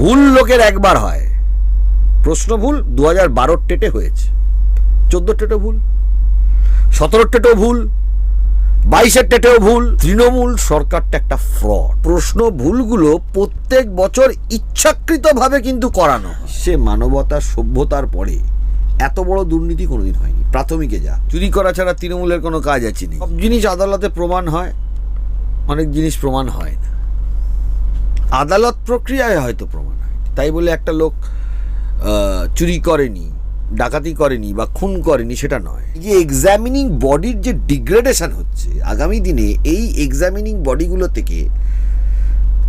ভুল লোকের একবার হয়। প্রশ্ন ভুল দু হাজার বারোর টেটে হয়েছে। চোদ্দোর টেটে ভুল, সতেরোর টেটেও ভুল, বাইশের টেটেও ভুল। তৃণমূল সরকারটা একটা ফ্রড প্রশ্ন ভুলগুলো প্রত্যেক বছর ইচ্ছাকৃতভাবে কিন্তু করানো সে মানবতার সভ্যতার পরে এত বড় দুর্নীতি কোনোদিন হয়নি। প্রাথমিকে যা। চুরি করা ছাড়া তৃণমূলের কোনো কাজ আছে নেই সব জিনিস আদালতে প্রমাণ হয়। অনেক জিনিস প্রমাণ হয় না। আদালত প্রক্রিয়ায় হয়তো প্রমাণ হয় তাই বলে একটা লোক চুরি করেনি, ডাকাতি করেনি বা খুন করেনি সেটা নয়। যে এক্সামিনিং বডির যে ডিগ্রেডেশন হচ্ছে, আগামী দিনে এই এক্সামিনিং বডিগুলো থেকে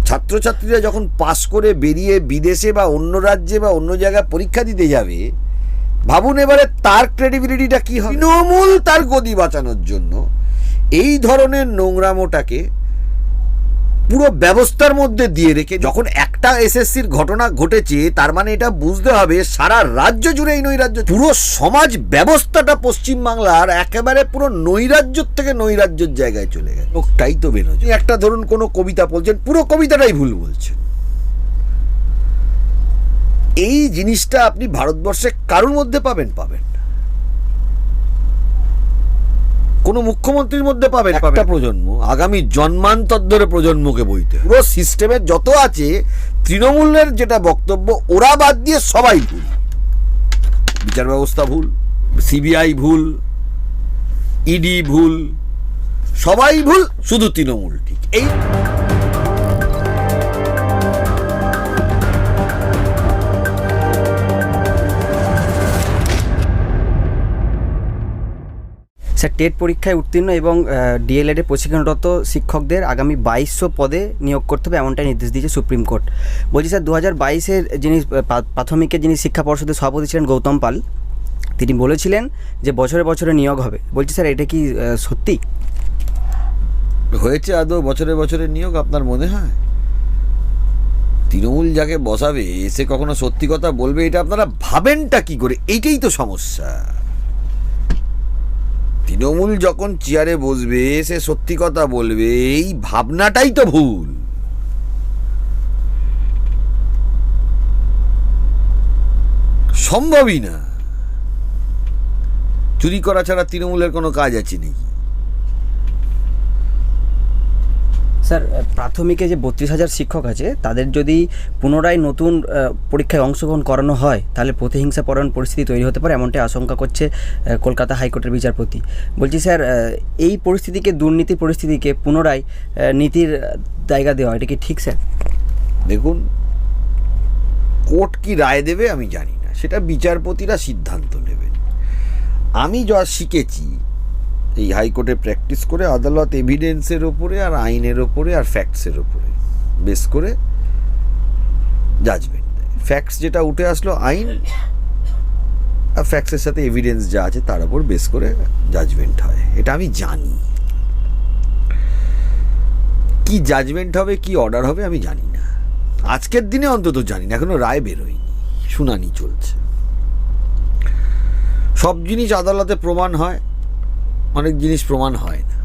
ছাত্রছাত্রীরা যখন পাশ করে বেরিয়ে বিদেশে বা অন্য রাজ্যে বা অন্য জায়গায় পরীক্ষা দিতে যাবে, ভাবুন এবারে তার ক্রেডিবিলিটিটা কি হবে? তৃণমূল তার গদি বাঁচানোর জন্য এই ধরনের নোংরামোটাকে পুরো ব্যবস্থার মধ্যে দিয়ে রেখে যখন একটা এসএসসির ঘটনা ঘটেছে, তার মানে এটা বুঝতে হবে সারা রাজ্য জুড়ে এই নৈরাজ্য, পুরো সমাজ ব্যবস্থাটা পশ্চিমবাংলার একেবারে পুরো নৈরাজ্য থেকে নৈরাজ্যের জায়গায় চলে গেছে। লোকটাই তো বেরোচ্ছে একটা ধরুন কোনো কবিতা বলছেন, পুরো কবিতাটাই ভুল বলছেন। এই জিনিসটা আপনি ভারতবর্ষে কারোর মধ্যে পাবেন? পাবেন না। কোনো মুখ্যমন্ত্রীর মধ্যে পাবেন একটা প্রজন্ম আগামী জন্মান্তর ধরে প্রজন্মকে বইতে? পুরো সিস্টেমের যত আছে তৃণমূলের যেটা বক্তব্য ওরা বাদ দিয়ে সবাই ভুল। বিচার ব্যবস্থা ভুল সিবিআই ভুল ইডি ভুল সবাই ভুল শুধু তৃণমূল ঠিক। এই স্যার, টেট পরীক্ষায় উত্তীর্ণ এবং ডিএলএড প্রশিক্ষণরত শিক্ষকদের আগামী বাইশশো পদে নিয়োগ করতে হবে এমনটাই নির্দেশ দিয়েছে সুপ্রিম কোর্ট। বলছি স্যার দু হাজার বাইশের যিনি প্রাথমিকের যিনি শিক্ষা পর্ষদের সভাপতি ছিলেন গৌতম পাল, তিনি বলেছিলেন যে বছরে বছরে নিয়োগ হবে। বলছি স্যার, এটা কি সত্যি? হয়েছে আদৌ বছরে বছরে নিয়োগ আপনার মনে হয়? তৃণমূল যাকে বসাবে, সে কখনো সত্যি কথা বলবে, এটা আপনারা ভাবেনটা কি করে? এইটাই তো সমস্যা। তৃণমূল যখন চেয়ারে বসবে, সে সত্যি কথা বলবে, এই ভাবনাটাই তো ভুল। সম্ভবই না। চুরি করা ছাড়া তৃণমূলের কোনো কাজ আছে নাকি? স্যার প্রাথমিকে যে বত্রিশ হাজার শিক্ষক আছে, তাদের যদি পুনরায় নতুন পরীক্ষায় অংশগ্রহণ করানো হয়, তাহলে প্রতিহিংসা পরায়ণ পরিস্থিতি তৈরি হতে পারে, এমনটাই আশঙ্কা করছে কলকাতা হাইকোর্টের বিচারপতি। বলছি স্যার এই পরিস্থিতিকে দুর্নীতি পরিস্থিতিকে পুনরায় নীতির জায়গা দেওয়া, এটা কি ঠিক, স্যার? দেখুন, কোর্ট কি রায় দেবে আমি জানি না, সেটা বিচারপতিরা সিদ্ধান্ত নেবেন। আমি যা শিখেছি এই হাইকোর্টে প্র্যাকটিস করে আদালত এভিডেন্সের ওপরে আর আইনের ওপরে আর ফ্যাক্টসের ওপরে বেস করে জাজমেন্ট দেয়। ফ্যাক্টস যেটা উঠে আসলো আইন, আর ফ্যাক্টসের সাথে এভিডেন্স যা আছে তার উপর বেস করে জাজমেন্ট হয়। এটা আমি জানি। কি জাজমেন্ট হবে, কি অর্ডার হবে আমি জানি না। আজকের দিনে অন্তত জানি না, এখনও রায় বেরোয়নি। শুনানি চলছে। সব জিনিস আদালতে প্রমাণ হয়। অনেক জিনিস প্রমাণ হয় না।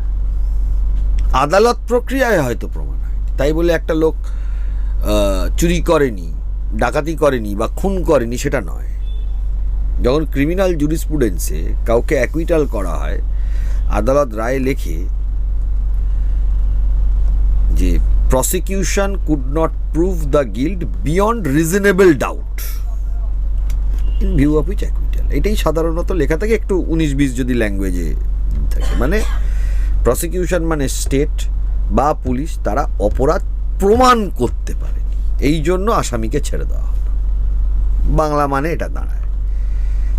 আদালত প্রক্রিয়ায় হয়তো প্রমাণ হয়। তাই বলে একটা লোক চুরি করেনি, ডাকাতি করেনি বা খুন করেনি সেটা নয়। যখন ক্রিমিনাল জুরিসপ্রুডেন্সে কাউকে অ্যাকুইটাল করা হয়, আদালত রায় লেখে যে prosecution could not prove the guilt beyond reasonable doubt in view of which acquittal এটাই সাধারণত লেখা থাকে, একটু উনিশ বিশ যদি ল্যাঙ্গুয়েজে থাকে। মানে প্রসিকিউশন মানে স্টেট বা পুলিশ তারা অপরাধ প্রমাণ করতে পারে। এই জন্য আসামিকে ছেড়ে দেওয়া হলো। বাংলা মানে এটা দাঁড়ায়।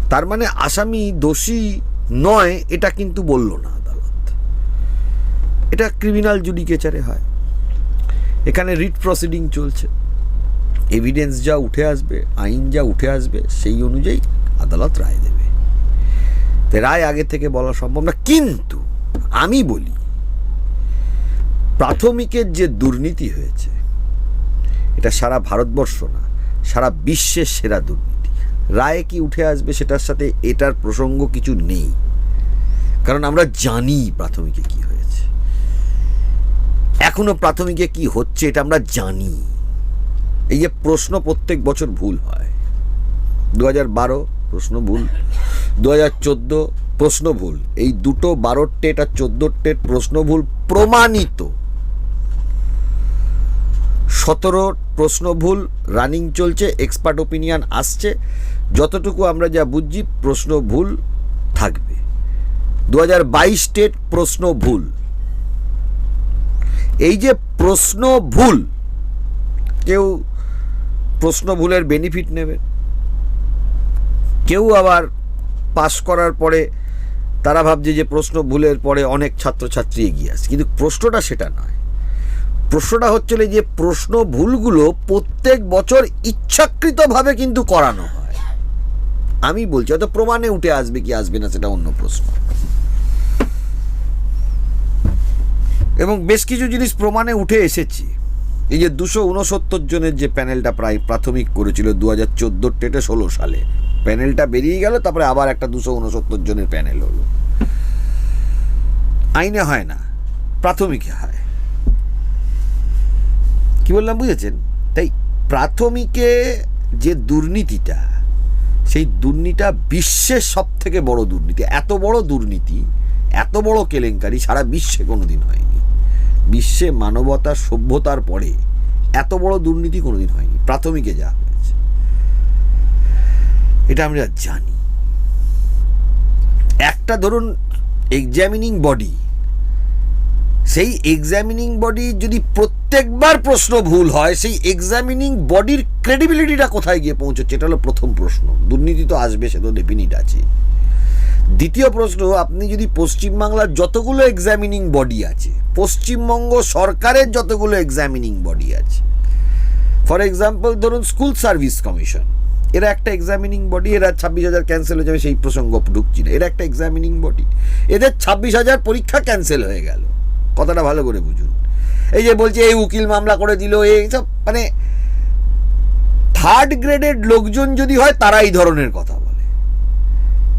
তার মানে আসামি দোষী নয়, এটা কিন্তু বলল না আদালত। এটা ক্রিমিনাল জুডিকেচারে হয়। এখানে রিট প্রসিডিং চলছে। এভিডেন্স যা উঠে আসবে, আইন যা উঠে আসবে, সেই অনুযায়ী আদালত রায় দেবে। রায় আগে থেকে বলা সম্ভব না। কিন্তু আমি বলি, প্রাথমিকের যে দুর্নীতি হয়েছে, এটা সারা ভারতবর্ষ না, সারা বিশ্বের সেরা দুর্নীতি। রায়ে কি উঠে আসবে সেটার সাথে এটার প্রসঙ্গ কিছু নেই। কারণ আমরা জানি প্রাথমিকে কি হয়েছে। এখনও প্রাথমিকে কি হচ্ছে এটা আমরা জানি। এই যে প্রশ্ন প্রত্যেক বছর ভুল হয়। দু হাজার বারো প্রশ্ন ভুল। দু হাজার চোদ্দ প্রশ্ন ভুল এই দুটো বারোর টেট আর চোদ্দোর টেট প্রশ্ন ভুল প্রমাণিত। সতেরো প্রশ্ন ভুল রানিং চলছে এক্সপার্ট ওপিনিয়ন আসছে। যতটুকু আমরা যা বুঝছি প্রশ্ন ভুল থাকবে। দু হাজার বাইশ টেট প্রশ্ন ভুল এই যে প্রশ্ন ভুল কেউ প্রশ্ন ভুলের বেনিফিট নেবে। কেউ আবার পাস করার পরে তারা ভাবছে যে প্রশ্ন ভুলের পরে অনেক ছাত্রছাত্রী এগিয়ে আসে কিন্তু প্রশ্নটা সেটা নয়। প্রশ্নটা হচ্ছে যে প্রশ্ন ভুলগুলো প্রত্যেক বছর ইচ্ছাকৃতভাবে কিন্তু করানো হয়। আমি বলছি, হয়তো প্রমাণে উঠে আসবে কি আসবে না সেটা অন্য প্রশ্ন। এবং বেশ কিছু জিনিস প্রমাণে উঠে এসেছি। এই যে দুশো উনসত্তর জনের যে প্যানেলটা প্রায় প্রাথমিক করেছিল দু হাজার চোদ্দোর টেটে ষোলো সালে। প্যানেলটা বেরিয়ে গেল, তারপরে আবার একটা দুশো উনসত্তর জনের প্যানেল হলো। আইনে হয় না, প্রাথমিকে হয়। কি বললাম, বুঝেছেন? তাই প্রাথমিকে যে দুর্নীতিটা, সেই দুর্নীতিটা বিশ্বের সব থেকে বড় দুর্নীতি। এত বড় দুর্নীতি, এত বড় কেলেঙ্কারি সারা বিশ্বে কোনোদিন হয়নি। বিশ্বে মানবতা সভ্যতার পরে এত বড় দুর্নীতি কোনোদিন হয়নি। প্রাথমিকে যা হয়েছে। এটা আমরা জানি। একটা ধরুন এক্সামিনিং বডি সেই এক্সামিনিং বডি যদি প্রত্যেকবার প্রশ্ন ভুল হয়, সেই এক্সামিনিং বডির ক্রেডিবিলিটিটা কোথায় গিয়ে পৌঁছচ্ছে? এটা হলো প্রথম প্রশ্ন। দুর্নীতি তো আসবে, সে তো ডেফিনিট আছে। দ্বিতীয় প্রশ্ন, আপনি যদি পশ্চিমবাংলার যতগুলো এক্সামিনিং বডি আছে, পশ্চিমবঙ্গ সরকারের যতগুলো এক্সামিনিং বডি আছে ফর এক্সাম্পল ধরুন স্কুল সার্ভিস কমিশন এরা একটা এক্সামিনিং বডি এরা ছাব্বিশ হাজার ক্যান্সেল হয়ে যাবে সেই প্রসঙ্গ ঢুকছি না, এরা একটা এক্সামিনিং বডি এদের ছাব্বিশ হাজার পরীক্ষা ক্যান্সেল হয়ে গেল, কথাটা ভালো করে বুঝুন। এই যে বলছে, এই উকিল মামলা করে দিল এই সব মানে থার্ড গ্রেডের লোকজন যদি হয় তারা এই ধরনের কথা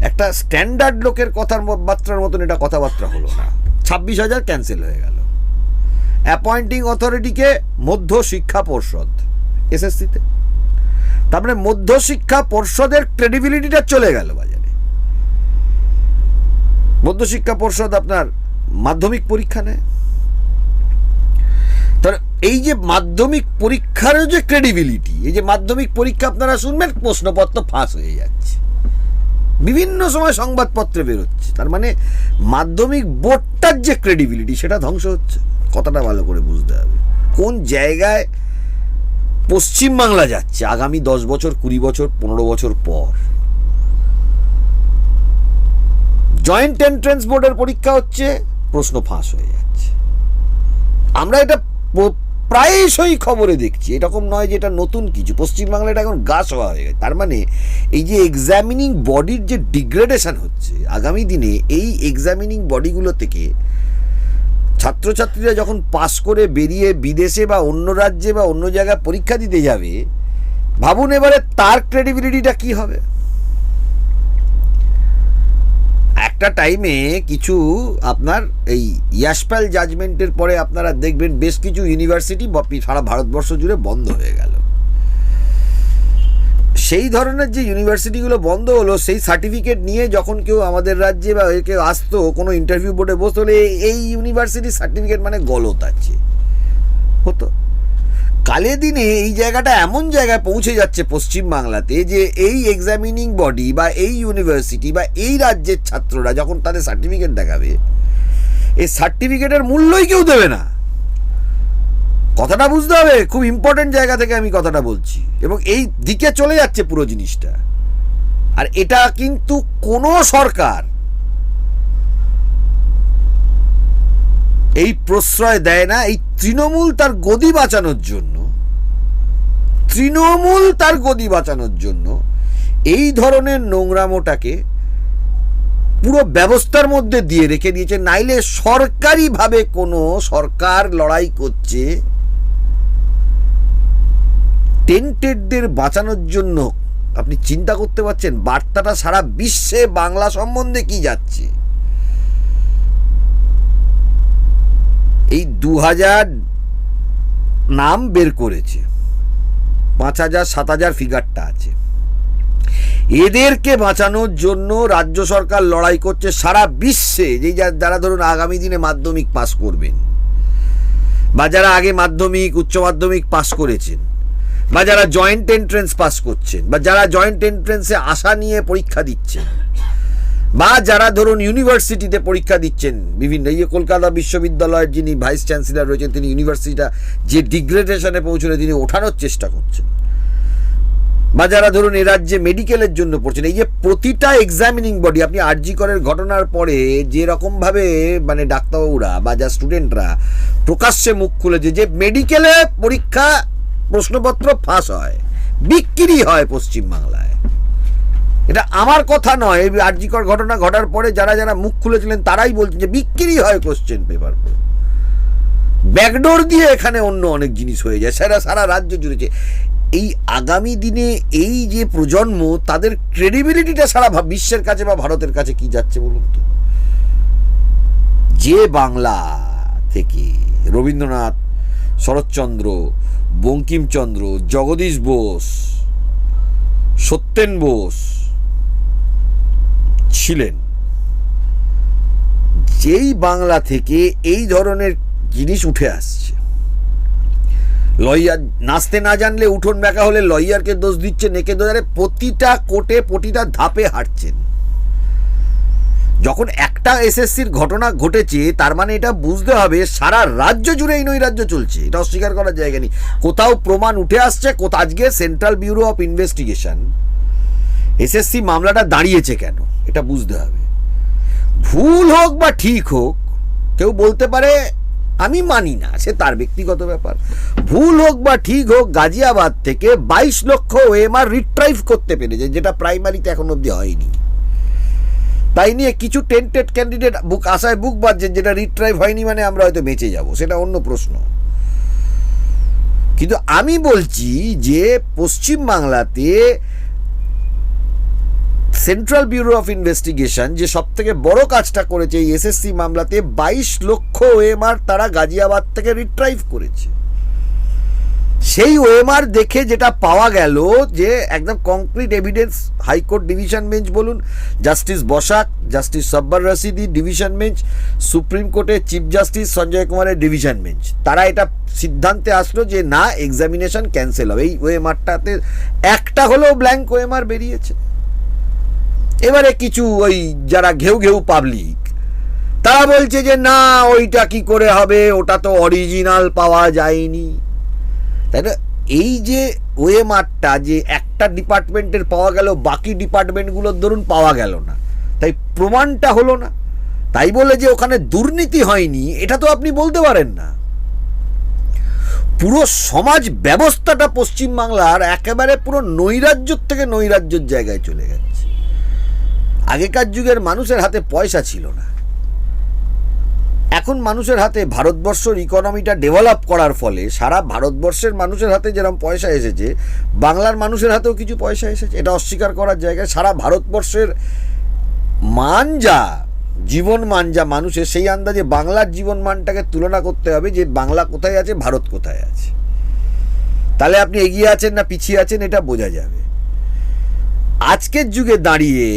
একটা স্ট্যান্ডার্ড লোকের কথার বার্তার মতন এটা কথাবার্তা হলো না। ছাব্বিশ হাজার ক্যান্সেল হয়ে গেল। অ্যাপয়েন্টিং অথরিটিকে মধ্য শিক্ষা পর্ষদ এসএসসিতে তারপরে মধ্য শিক্ষা পর্ষদের ক্রেডিবিলিটিটা চলে গেল বাজারে। মধ্য শিক্ষা পর্ষদ আপনার মাধ্যমিক পরীক্ষা নেয়। তার এই যে মাধ্যমিক পরীক্ষারও যে ক্রেডিবিলিটি এই যে মাধ্যমিক পরীক্ষা আপনারা শুনবেন, প্রশ্নপত্র ফাঁস হয়ে যাচ্ছে। বিভিন্ন সময় সংবাদপত্রে বেরোচ্ছে। তার মানে মাধ্যমিক বোর্ডটার যে ক্রেডিবিলিটি সেটা ধ্বংস হচ্ছে। কথাটা ভালো করে বুঝতে হবে। কোন জায়গায় পশ্চিমবাংলা যাচ্ছে, আগামী দশ বছর, কুড়ি বছর, পনেরো বছর পর? জয়েন্ট এন্ট্রেন্স বোর্ডের পরীক্ষা হচ্ছে, প্রশ্ন ফাঁস হয়ে যাচ্ছে। আমরা এটা প্রায়শই খবরে দেখছি। এরকম নয় যে এটা নতুন কিছু। পশ্চিমবাংলা এটা এখন গাছ হওয়া হয়ে গেছে। তার মানে এই যে এক্সামিনিং বডির যে ডিগ্রেডেশন হচ্ছে, আগামী দিনে এই এক্সামিনিং বডিগুলো থেকে ছাত্রছাত্রীরা যখন পাস করে বেরিয়ে বিদেশে বা অন্য রাজ্যে বা অন্য জায়গায় পরীক্ষা দিতে যাবে, ভাবুন এবারে তার ক্রেডিবিলিটিটা কি হবে? একটা টাইমে কিছু আপনার এই ইয়াসপ্যাল জাজমেন্টের পরে আপনারা দেখবেন বেশ কিছু ইউনিভার্সিটি সারা ভারতবর্ষ জুড়ে বন্ধ হয়ে গেল। সেই ধরনের যে ইউনিভার্সিটিগুলো বন্ধ হলো, সেই সার্টিফিকেট নিয়ে যখন কেউ আমাদের রাজ্যে বা কেউ আসতো, কোনো ইন্টারভিউ বোর্ডে বসতো এই ইউনিভার্সিটির সার্টিফিকেট মানে গলত আছে। হতো। কালে দিনে এই জায়গাটা এমন জায়গায় পৌঁছে যাচ্ছে পশ্চিমবাংলাতে যে এই এক্সামিনিং বডি বা এই ইউনিভার্সিটি বা এই রাজ্যের ছাত্ররা যখন তাদের সার্টিফিকেট দেখাবে এই সার্টিফিকেটের মূল্যই কেউ দেবে না। কথাটা বুঝতে হবে, খুব ইম্পর্টেন্ট জায়গা থেকে আমি কথাটা বলছি। এবং এই দিকে চলে যাচ্ছে পুরো জিনিসটা। আর এটা কিন্তু কোনো সরকার এই প্রশ্রয় দেয় না, এই তৃণমূল তার গদি বাঁচানোর জন্য। তৃণমূল তার গদি বাঁচানোর জন্য এই ধরনের নোংরামোটাকে পুরো ব্যবস্থার মধ্যে দিয়ে রেখে দিয়েছে, নাইলে সরকারিভাবে কোনো সরকার লড়াই করছে। টেন্টেডদের বাঁচানোর জন্য আপনি চিন্তা করতে পারছেন, বার্তাটা সারা বিশ্বে বাংলা সম্বন্ধে কি যাচ্ছে? এই দু হাজার নাম বের করেছে। পাঁচ হাজার, সাত হাজার ফিগারটা আছে। এদেরকে বাঁচানোর জন্য রাজ্য সরকার লড়াই করছে সারা বিশ্বে যা- যারা ধরুন আগামী দিনে মাধ্যমিক পাস করবেন, বা যারা আগে মাধ্যমিক, উচ্চ মাধ্যমিক পাস করেছেন, বা যারা জয়েন্ট এন্ট্রেন্স পাস করছেন, বা যারা জয়েন্ট এন্ট্রেন্সে আশা নিয়ে পরীক্ষা দিচ্ছেন বা যারা ধরুন ইউনিভার্সিটিতে পরীক্ষা দিচ্ছেন, বিভিন্ন এই কলকাতা বিশ্ববিদ্যালয়ের যিনি ভাইস চ্যান্সেলর রয়েছেন, তিনি ইউনিভার্সিটিটা যে ডিগ্রেডেশনে পৌঁছলে তিনি ওঠানোর চেষ্টা করছেন। বা যারা ধরুন এ রাজ্যে মেডিকেলের জন্য পড়ছেন, এই যে প্রতিটা এক্সামিনিং বডি আপনি আরজি করের ঘটনার পরে যে রকমভাবে মানে ডাক্তারবাবুরা বা যা স্টুডেন্টরা প্রকাশ্যে মুখ খুলেছে যে মেডিকেলে পরীক্ষা প্রশ্নপত্র ফাঁস হয়, বিক্রি হয় পশ্চিমবাংলায়। এটা আমার কথা নয়, এই আরজিকর ঘটনা ঘটার পরে যারা যারা মুখ খুলেছিলেন তারাই বলছেন যে বিক্রি হয় কোশ্চেন পেপার ব্যাকডোর দিয়ে এখানে অন্য অনেক জিনিস হয়ে যায়, সারা সারা রাজ্য জুড়েছে। এই আগামী দিনে এই যে প্রজন্ম, তাদের ক্রেডিবিলিটিটা সারা বিশ্বের কাছে বা ভারতের কাছে কি যাচ্ছে বলুন তো? যে বাংলা থেকে রবীন্দ্রনাথ, শরৎচন্দ্র, বঙ্কিমচন্দ্র, জগদীশ বোস, সত্যেন বোস ছিলেন। যেই বাংলা থেকে এই ধরনের জিনিস উঠে আসছে। লয়ার নাচতে না জানলে উঠোন ব্যাকা হলে লয়ারকে দোষ দিচ্ছে নেকে দোষারে প্রতিটা কোটে, প্রতিটা ধাপে হাঁটছেন। যখন একটা এসএসসির ঘটনা ঘটেছে, তার মানে এটা বুঝতে হবে সারা রাজ্য জুড়ে এই নৈরাজ্য চলছে। এটা অস্বীকার করার জায়গা নেই। কোথাও প্রমাণ উঠে আসছে আজকে central bureau of investigation SSC মামলাটা দাঁড়িয়েছে কেন? এটা বুঝতে হবে। ভুল হোক বা ঠিক হোক, কেউ বলতে পারে আমি মানি না, সে তার ব্যক্তিগত ব্যাপার। ভুল হোক বা ঠিক হোক, গাজিয়াবাদ থেকে বাইশ লক্ষ ওএমআর রিট্রাইভ করতে পেরেছে, যেটা প্রাইমারিতে এখন অবধি হয়নি। তাই নিয়ে কিছু টেন্টেড ক্যান্ডিডেট বুক আশায় বুক বাঁধছেন যেটা রিট্রাইভ হয়নি মানে আমরা হয়তো বেঁচে যাব, সেটা অন্য প্রশ্ন। কিন্তু আমি বলছি যে পশ্চিম বাংলাতে সেন্ট্রাল ব্যুরো অফ ইনভেস্টিগেশন যে সব থেকে বড় কাজটা করেছে এই এসএসসি মামলাতে বাইশ লক্ষ ওএমআর তারা গাজিয়াবাদ থেকে রিট্রাইভ করেছে। সেই ওএমআর দেখে যেটা পাওয়া গেল যে একদম concrete evidence high court division bench বলুন justice Basak justice Sabbar Rashidi division bench supreme কোর্টের চিফ জাস্টিস সঞ্জয় কুমারের ডিভিশন বেঞ্চ তারা এটা সিদ্ধান্তে আসলো যে না এক্সামিনেশন ক্যান্সেল হবে। এই ওএমআরটাতে একটা হলেও ব্ল্যাঙ্ক ওএমআর বেরিয়েছে। এবারে কিছু ওই যারা ঘেউ ঘেউ পাবলিক তারা বলছে যে না, ওইটা কি করে হবে? ওটা তো অরিজিনাল পাওয়া যায়নি। তাই না? এই যে ওয়েমারটা যে একটা ডিপার্টমেন্টের পাওয়া গেল, বাকি ডিপার্টমেন্টগুলোর ধরুন পাওয়া গেল না। তাই প্রমাণটা হলো না। তাই বলে যে ওখানে দুর্নীতি হয়নি, এটা তো আপনি বলতে পারেন না। পুরো সমাজ ব্যবস্থাটা পশ্চিমবাংলার একেবারে পুরো নৈরাজ্যর থেকে নৈরাজ্যর জায়গায় চলে গেছে। আগেকার যুগের মানুষের হাতে পয়সা ছিল না। এখন মানুষের হাতে ভারতবর্ষর ইকোনমিটা ডেভেলপ করার ফলে সারা ভারতবর্ষের মানুষের হাতে যেরকম পয়সা এসেছে, বাংলার মানুষের হাতেও কিছু পয়সা এসেছে। এটা অস্বীকার করার জায়গায় সারা ভারতবর্ষের মান যা জীবন মান যা মানুষের সেই আন্দাজে বাংলার জীবন মানটাকে তুলনা করতে হবে যে বাংলা কোথায় আছে, ভারত কোথায় আছে। তাহলে আপনি এগিয়ে আছেন না পিছিয়ে আছেন, এটা বোঝা যাবে। আজকের যুগে দাঁড়িয়ে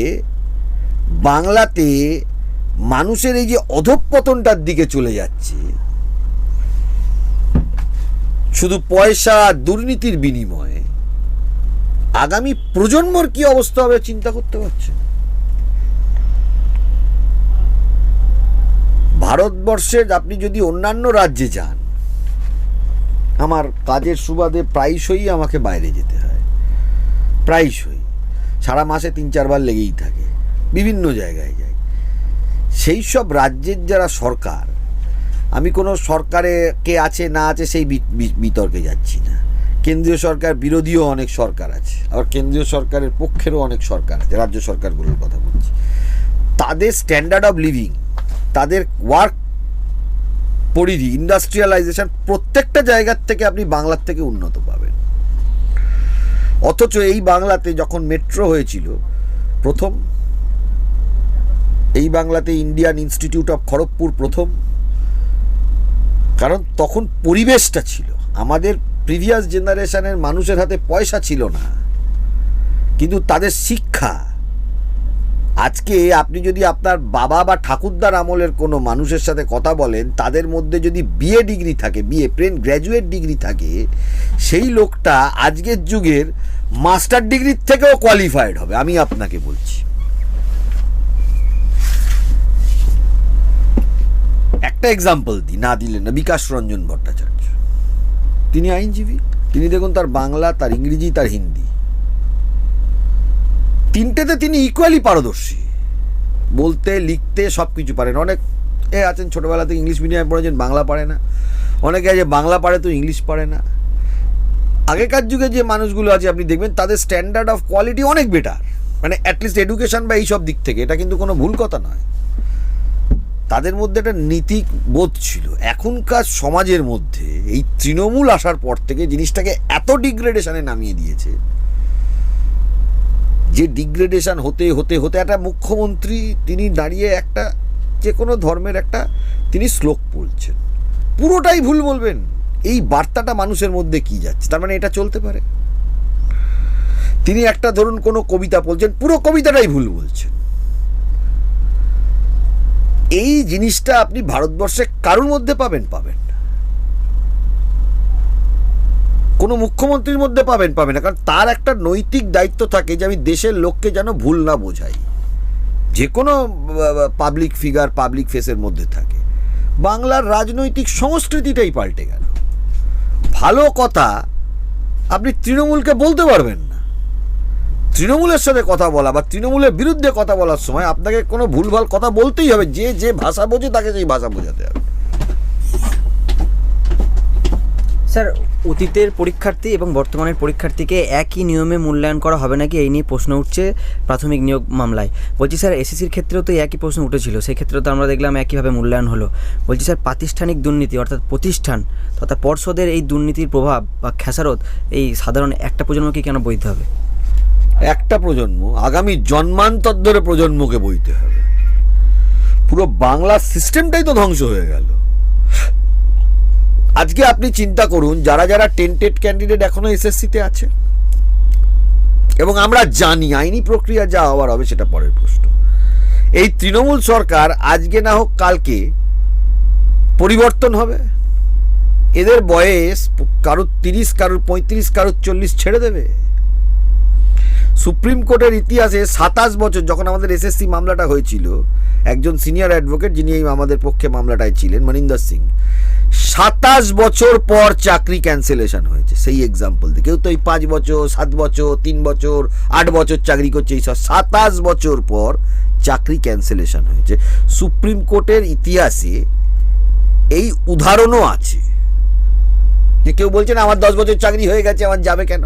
বাংলাতে মানুষের এই যে অধঃপতনটার দিকে চলে যাচ্ছে, শুধু পয়সা দুর্নীতির বিনিময়ে আগামী প্রজন্মর কি অবস্থা হবে চিন্তা করতে পারছেন ভারতবর্ষের আপনি যদি অন্যান্য রাজ্যে যান, আমার কাজের সুবাদে প্রায়শই আমাকে বাইরে যেতে হয়। প্রায়শই। সারা মাসে তিন চারবার লেগেই থাকে। বিভিন্ন জায়গায় যাই সেই সব রাজ্যের যারা সরকার, আমি কোনো সরকারে কে আছে না আছে সেই বিতর্কে যাচ্ছি না। কেন্দ্রীয় সরকার বিরোধীও অনেক সরকার আছে, আবার কেন্দ্রীয় সরকারের পক্ষেরও অনেক সরকার আছে, রাজ্য সরকারগুলোর কথা বলছি। তাদের স্ট্যান্ডার্ড অফ লিভিং তাদের ওয়ার্ক পরিধি ইন্ডাস্ট্রিয়ালাইজেশন প্রত্যেকটা জায়গার থেকে আপনি বাংলার থেকে উন্নত পাবেন। অথচ এই বাংলাতে যখন মেট্রো হয়েছিল, প্রথম এই বাংলাতে ইন্ডিয়ান ইনস্টিটিউট অফ খড়গপুর প্রথম। কারণ তখন পরিবেশটা ছিল। আমাদের প্রিভিয়াস জেনারেশনের মানুষের হাতে পয়সা ছিল না। কিন্তু তাদের শিক্ষা। আজকে আপনি যদি আপনার বাবা বা ঠাকুরদার আমলের কোনো মানুষের সাথে কথা বলেন, তাদের মধ্যে যদি বিএ ডিগ্রি থাকে বিএ প্লেন গ্র্যাজুয়েট ডিগ্রি থাকে, সেই লোকটা আজকের যুগের মাস্টার ডিগ্রির থেকেও কোয়ালিফাইড হবে। আমি আপনাকে বলছি। একটা এক্সাম্পল দিই, না দিলেন না, বিকাশ রঞ্জন ভট্টাচার্য। তিনি আইনজীবী, তিনি দেখুন তার বাংলা, তার ইংরেজি, তার হিন্দি। তিনটেতে তিনি ইকুয়ালি পারদর্শী। বলতে, লিখতে সব কিছু পারেন। অনেক এ আছেন ছোটোবেলা থেকে ইংলিশ মিডিয়ামে পড়েছেন, বাংলা পারে না। অনেকে আছে বাংলা পারে তো ইংলিশ পারে না। আগেকার যুগে যে মানুষগুলো আছে, আপনি দেখবেন তাদের স্ট্যান্ডার্ড অফ কোয়ালিটি অনেক বেটার মানে অ্যাটলিস্ট এডুকেশন বা এইসব দিক থেকে, এটা কিন্তু কোনো ভুল কথা নয়। তাদের মধ্যে একটা নীতি বোধ ছিল। এখনকার সমাজের মধ্যে এই তৃণমূল আসার পর থেকে জিনিসটাকে এত ডিগ্রেডেশনে নামিয়ে দিয়েছে যে ডিগ্রেডেশন হতে হতে হতে একটা মুখ্যমন্ত্রী তিনি দাঁড়িয়ে একটা যে কোনো ধর্মের একটা তিনি শ্লোক বলছেন। পুরোটাই ভুল বলবেন। এই বার্তাটা মানুষের মধ্যে কি যাচ্ছে? তার মানে এটা চলতে পারে। তিনি একটা ধরুন কোনো কবিতা বলছেন, পুরো কবিতাটাই ভুল বলছেন। এই জিনিসটা আপনি ভারতবর্ষে কারোর মধ্যে পাবেন? পাবেন কোনো মুখ্যমন্ত্রীর মধ্যে পাবেন পাবেন না। কারণ তার একটা নৈতিক দায়িত্ব থাকে যে আমি দেশের লোককে যেন ভুল না বোঝাই। যে কোনো পাবলিক ফিগার পাবলিক ফেসের মধ্যে থাকে। বাংলার রাজনৈতিক সংস্কৃতিটাই পাল্টে গেল। ভালো কথা আপনি তৃণমূলকে বলতে পারবেন না। তৃণমূলের সাথে কথা বলা বা তৃণমূলের বিরুদ্ধে কথা বলার সময় আপনাকে কোনো ভুলভাল কথা বলতেই হবে, যে যে ভাষা বোঝে তাকে সেই ভাষা বোঝাতে হবে। স্যার, অতীতের পরীক্ষার্থী এবং বর্তমানের পরীক্ষার্থীকে একই নিয়মে মূল্যায়ন করা হবে নাকি এই নিয়ে প্রশ্ন উঠছে প্রাথমিক নিয়োগ মামলায়? বলছি স্যার, এসএসসির ক্ষেত্রেও তো একই প্রশ্ন উঠেছিল সেই ক্ষেত্রে তো আমরা দেখলাম একইভাবে মূল্যায়ন হলো। বলছি স্যার, প্রাতিষ্ঠানিক দুর্নীতি অর্থাৎ প্রতিষ্ঠান তথা পর্ষদের এই দুর্নীতির প্রভাব বা খেসারত এই সাধারণ একটা প্রজন্মকে কেন বইতে হবে? একটা প্রজন্ম, আগামী জন্মান্তর ধরে প্রজন্মকে বইতে হবে। পুরো বাংলা সিস্টেমটাই তো ধ্বংস হয়ে গেল। আজকে আপনি চিন্তা করুন, যারা যারা টেন্টেড ক্যান্ডিডেট এখনও এসএসসিতে আছে, এবং আমরা জানি, আইনি প্রক্রিয়া যা হওয়ার হবে সেটা পরের প্রশ্ন। এই তৃণমূল সরকার আজকে না হোক কালকে পরিবর্তন হবে। এদের বয়স কারুর তিরিশ, কারুর পঁয়ত্রিশ, কারুর চল্লিশ ছেড়ে দেবে। সুপ্রিম কোর্টের ইতিহাসে সাতাশ বছর যখন আমাদের এসএসসি মামলাটা হয়েছিল, একজন সিনিয়র অ্যাডভোকেট যিনি এই আমাদের পক্ষে মামলাটায় ছিলেন, মনিন্দর সিং, সাতাশ বছর পর চাকরি ক্যান্সেলেশন হয়েছে, সেই এক্সাম্পল দিয়ে। কেউ তো এই পাঁচ বছর, সাত বছর, তিন বছর, আট বছর চাকরি করছে এইসব সাতাশ বছর পর চাকরি ক্যান্সেলেশন হয়েছে। সুপ্রিম কোর্টের ইতিহাসে এই উদাহরণও আছে যে কেউ বলছেন আমার দশ বছর চাকরি হয়ে গেছে, আমার যাবে কেন?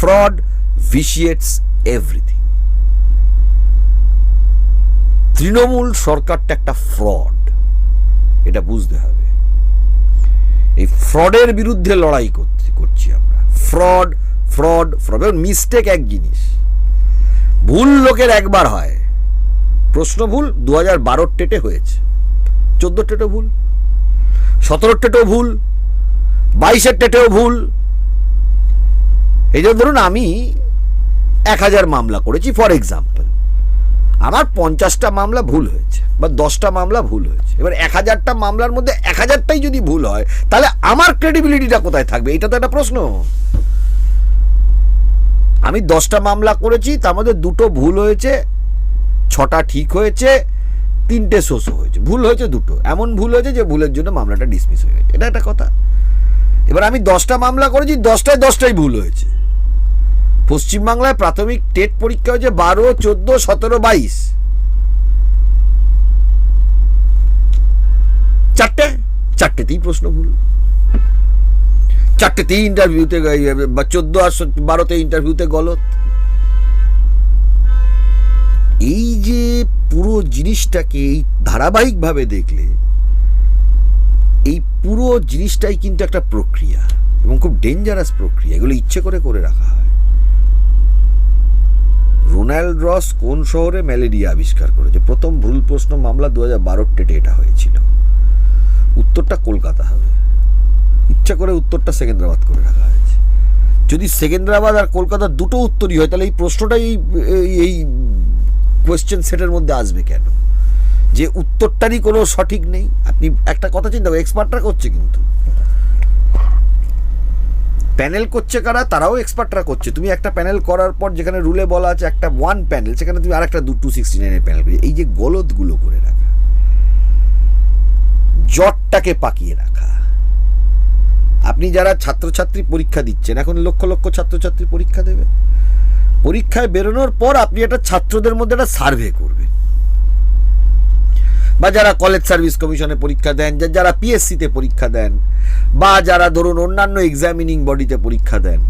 Fraud vitiates everything. তৃণমূল সরকারটা একটা ফ্রড এটা বুঝতে হবে। এই ফ্রডের বিরুদ্ধে লড়াই করতে করছি আমরা। ফ্রড ফ্রড ফ্রড মিস্টেক এক জিনিস। ভুল লোকের একবার হয়। প্রশ্ন ভুল দু হাজার বারোর টেটে হয়েছে। চোদ্দোর টেটেও ভুল। সতেরোর টেটেও ভুল। বাইশের টেটেও ভুল। এই জন্য ধরুন আমি এক হাজার মামলা করেছি ফর এক্সাম্পল আমার পঞ্চাশটা মামলা ভুল হয়েছে বা দশটা মামলা ভুল হয়েছে। এবার এক হাজারটা মামলার মধ্যে এক হাজারটাই যদি ভুল হয়, তাহলে আমার ক্রেডিবিলিটিটা কোথায় থাকবে? এটা তো একটা প্রশ্ন। আমি দশটা মামলা করেছি, তার মধ্যে দুটো ভুল হয়েছে, ছটা ঠিক হয়েছে, তিনটে শোষও হয়েছে। ভুল হয়েছে দুটো। এমন ভুল হয়েছে যে ভুলের জন্য মামলাটা ডিসমিস হয়ে গেছে। এটা একটা কথা। এবার আমি দশটা মামলা করেছি, দশটায় দশটাই ভুল হয়েছে। পশ্চিমবাংলায় প্রাথমিক টেট পরীক্ষা হয়েছে বারো, চোদ্দ, সতেরো, বাইশ। চারটে? চারটেতেই প্রশ্ন ভুল। চারটেতেই ইন্টারভিউতে বা চোদ্দ আর বারোতে ইন্টারভিউতে গলত। এই যে পুরো জিনিসটাকে এই ধারাবাহিকভাবে দেখলে, এই পুরো জিনিসটাই কিন্তু একটা প্রক্রিয়া এবং খুব ডেঞ্জারাস প্রক্রিয়া। এগুলো ইচ্ছে করে করে রাখা হয়। রোনাল্ড রস কোন শহরে ম্যালেরিয়া আবিষ্কার করেছে? প্রথম ভুল প্রশ্ন মামলা দু হাজার বারোর টেটে এটা হয়েছিল। উত্তরটা কলকাতা হবে। ইচ্ছা করে উত্তরটা সেকেন্দ্রাবাদ করে রাখা হয়েছে। যদি সেকেন্দ্রাবাদ আর কলকাতার দুটো উত্তরই হয়, তাহলে এই প্রশ্নটাই এই- কোয়েশ্চেন সেটের মধ্যে আসবে কেন? যে উত্তরটারই কোনো সঠিক নেই। আপনি একটা কথা চিন্তা এক্সপার্টরা করছে কিন্তু। প্যানেল করছে কারা? তারাও এক্সপার্টরা করছে। তুমি একটা প্যানেল করার পর যেখানে রুলে বলা আছে একটা ওয়ান প্যানেল সেখানে তুমি আরেকটা দু টু সিক্সটি নাইনের প্যানেল করি এই যে গলদগুলো করে রাখা, জটটাকে পাকিয়ে রাখা। আপনি যারা ছাত্রছাত্রী পরীক্ষা দিচ্ছেন, এখন লক্ষ লক্ষ ছাত্রছাত্রী পরীক্ষা দেবে। পরীক্ষায় বেরোনোর পর আপনি একটা ছাত্রদের মধ্যে একটা সার্ভে করবেন। বা যারা কলেজ সার্ভিস কমিশনে পরীক্ষা দেন যারা পিএসসিতে পরীক্ষা দেন, বা যারা ধরুন অন্যান্য এক্সামিনিং বডিতে পরীক্ষা দেন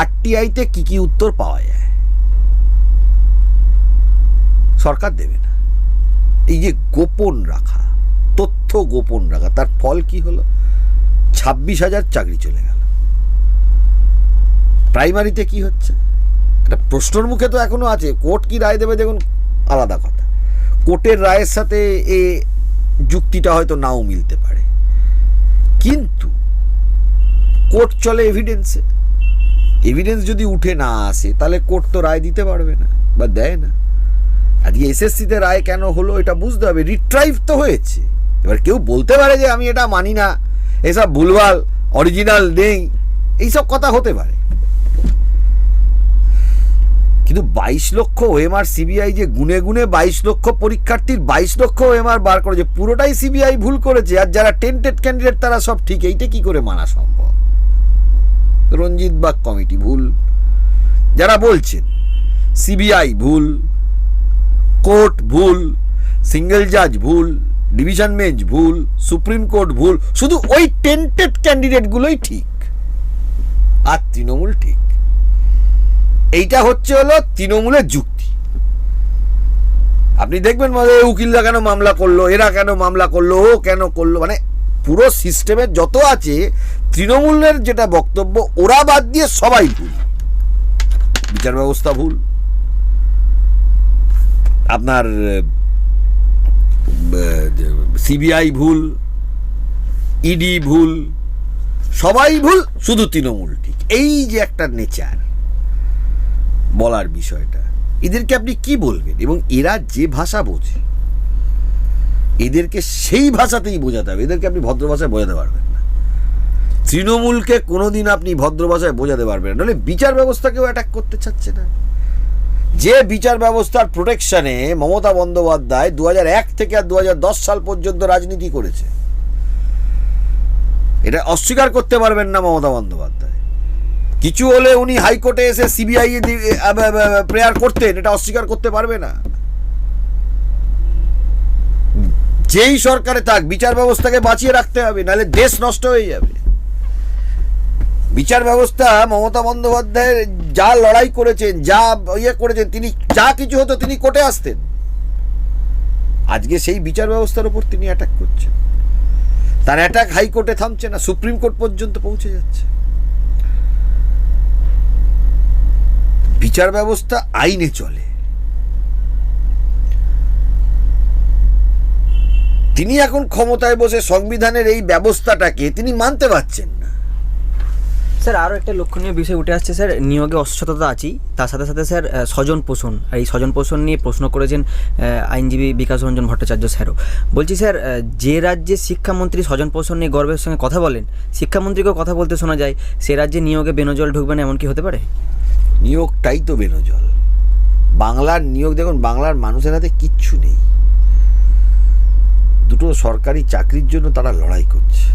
আরটিআইতে কি কি উত্তর পাওয়া যায়? সরকার দেবে না। এই যে গোপন রাখা, তথ্য গোপন রাখা, তার ফল কি হলো? ছাব্বিশ হাজার চাকরি চলে গেল। প্রাইমারিতে কি হচ্ছে? একটা প্রশ্নর মুখে তো এখনও আছে, কোর্ট কি রায় দেবে দেখুন, আলাদা কথা। কোর্টের রায়ের সাথে এ যুক্তিটা হয়তো নাও মিলতে পারে। কিন্তু কোর্ট চলে এভিডেন্সে এভিডেন্স যদি উঠে না আসে, তাহলে কোর্ট তো রায় দিতে পারবে না বা দেয় না। আজকে এসএসসিতে রায় কেন হলো এটা বুঝতে হবে। রিট্রাইভ তো হয়েছে। এবার কেউ বলতে পারে যে আমি এটা মানি না। এসব ভুলভাল অরিজিনাল নেই। এইসব কথা হতে পারে। কিন্তু বাইশ লক্ষ ওএমআর সিবিআই যে গুনে গুনে বাইশ লক্ষ পরীক্ষার্থীর বাইশ লক্ষ ওএমআর বার করেছে, পুরোটাই সিবিআই ভুল করেছে। আর যারা টেন্টেড ক্যান্ডিডেট, তারা সব ঠিক। এইটা কি করে মানা সম্ভব? রঞ্জিত বাগ কমিটি ভুল। যারা বলছেন, সিবিআই ভুল, কোর্ট ভুল, সিঙ্গেল জাজ ভুল, ডিভিশন বেঞ্চ ভুল, সুপ্রিম কোর্ট ভুল, শুধু ওই টেন্টেড ক্যান্ডিডেটগুলোই ঠিক। আর তৃণমূল ঠিক। এইটা হচ্ছে হলো তৃণমূলের যুক্তি। আপনি দেখবেন মানে উকিলরা কেন মামলা করল, এরা কেন মামলা করল, ও কেন করল মানে পুরো সিস্টেমের যত আছে, তৃণমূলের যেটা বক্তব্য, ওরা বাদ দিয়ে সবাই ভুল। বিচার ব্যবস্থা ভুল। আপনার সিবিআই ভুল, ইডি ভুল, সবাই ভুল, শুধু তৃণমূল ঠিক। এই যে একটা নেচার। বলার বিষয়টা। এদেরকে আপনি কি বলবেন? এবং এরা যে ভাষা বোঝে, এদেরকে সেই ভাষাতেই বোঝাতে হবে। এদেরকে আপনি ভদ্র ভাষায় বোঝাতে পারবেন না। তৃণমূলকে কোনোদিন আপনি ভদ্র ভাষায় বোঝাতে পারবেন না। নাহলে বিচার ব্যবস্থাকেও অ্যাটাক করতে চাচ্ছে না। যে বিচার ব্যবস্থার প্রোটেকশনে মমতা বন্দ্যোপাধ্যায় দু এক থেকে আর দু হাজার দশ সাল পর্যন্ত রাজনীতি করেছে, এটা অস্বীকার করতে পারবেন না মমতা বন্দ্যোপাধ্যায়। কিছু হলে উনি হাইকোর্টে এসে সিবিআই প্রেয়ার করতেন, এটা অস্বীকার করতে পারবে না। যেই সরকারে থাক, বিচার ব্যবস্থাকে বাঁচিয়ে রাখতে হবে, নাহলে দেশ নষ্ট হয়ে যাবে। বিচার ব্যবস্থা মমতা বন্দ্যোপাধ্যায়ের যা লড়াই করেছেন, যা ইয়ে করেছেন, তিনি যা কিছু হতো তিনি কোর্টে আসতেন। আজকে সেই বিচার ব্যবস্থার উপর তিনি অ্যাটাক করছেন। তার অ্যাটাক হাইকোর্টে থামছে না, সুপ্রিম কোর্ট পর্যন্ত পৌঁছে যাচ্ছে। বিচার ব্যবস্থা আইনে চলে। তিনি এখন ক্ষমতায় বসে সংবিধানের এই ব্যবস্থাটাকে তিনি মানতে পারছেন না। স্যার আরও একটা লক্ষণীয় বিষয় উঠে আসছে, স্যার। নিয়োগে অস্বচ্ছতা আছেই। তার সাথে সাথে, স্যার স্বজন পোষণ। এই স্বজন পোষণ নিয়ে প্রশ্ন করেছেন আইনজীবী বিকাশ রঞ্জন ভট্টাচার্য স্যারও। বলছি, স্যার যে রাজ্যে শিক্ষামন্ত্রী স্বজন পোষণ নিয়ে গর্বের সঙ্গে কথা বলেন, শিক্ষামন্ত্রীকেও কথা বলতে শোনা যায়। সে রাজ্যে নিয়োগে বেনজল ঢুকবে না এমন কি হতে পারে? নিয়োগটাই তো বেনজল। বাংলার নিয়োগ, দেখুন, বাংলার মানুষের হাতে কিচ্ছু নেই। দুটো সরকারি চাকরির জন্য তারা লড়াই করছে।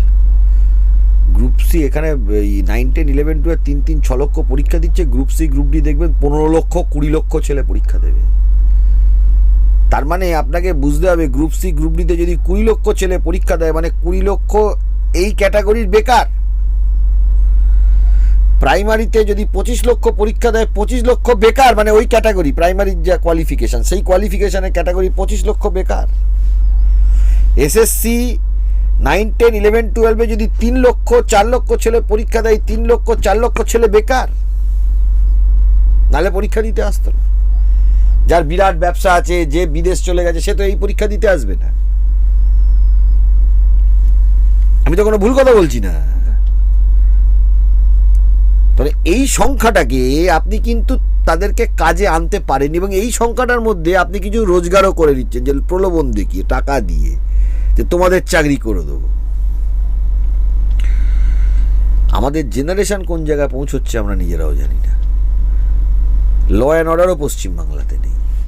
গ্রুপ সি এখানে, এই নাইন টেন ইলেভেন টুয়েলভ তিন তিন, ছ লক্ষ পরীক্ষা দিচ্ছে। গ্রুপ সি, গ্রুপ ডি দেখবেন, পনেরো লক্ষ, কুড়ি লক্ষ ছেলে পরীক্ষা দেবে। তার মানে আপনাকে বুঝতে হবে, গ্রুপ সি, গ্রুপ ডিতে যদি কুড়ি লক্ষ ছেলে পরীক্ষা দেয় মানে কুড়ি লক্ষ এই ক্যাটাগরির বেকার। প্রাইমারিতে যদি পঁচিশ লক্ষ পরীক্ষা দেয়, পঁচিশ লক্ষ বেকার মানে ওই ক্যাটাগরি প্রাইমারির যা কোয়ালিফিকেশান সেই কোয়ালিফিকেশনের ক্যাটাগরি পঁচিশ লক্ষ বেকার। এসএসসি নাইন টেন ইলেভেন টুয়েলভে যদি তিন লক্ষ, চার লক্ষ ছেলে পরীক্ষা দেয়, তিন লক্ষ, চার লক্ষ ছেলে বেকার নালে পরীক্ষা দিতে আসতো না। যার বিরাট ব্যবসা আছে, যে বিদেশ চলে গেছে, সে তো এই পরীক্ষা দিতে আসবে না। আমি তো কোনো ভুল কথা বলছি না। তাহলে এই সংখ্যাটাকে আপনি কিন্তু তাদেরকে কাজে আনতে পারেন এবং এই সংখ্যাটার মধ্যে আপনি কিছু রোজগারও করে নিচ্ছেন, যে প্রলোভন দেখিয়ে, টাকা দিয়ে, যে তোমাদের চাকরি করে দেবো। আমাদের জেনারেশান কোন জায়গায় পৌঁছচ্ছে আমরা নিজেরাও জানি না। ল অ্যান্ড অর্ডারও পশ্চিমবাংলাতে নেই।